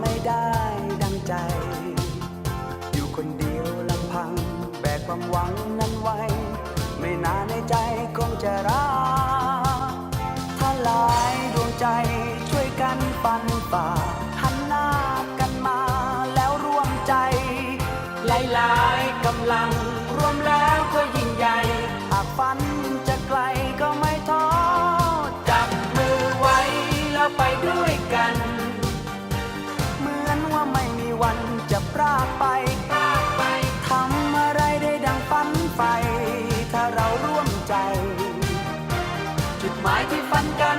ไม่ได้ดังใจ อยู่คนเดียวลำพัง แบกความหวังนั้นไว้ ไม่นานในใจคงจะรักถ้าหลายดวงใจช่วยกันปันฝ่าหันหน้ากันมาแล้วร่วมใจ หลายๆกำลังรวมแล้วก็ยิ่งใหญ่หากฝันจะไกล วันจะพรากไปรากไป ทำอะไรได้ดังฝันไฟ ถ้าเราร่วมใจ จุดหมายที่ฝันกัน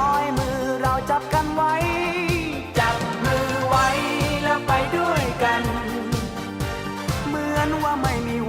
ย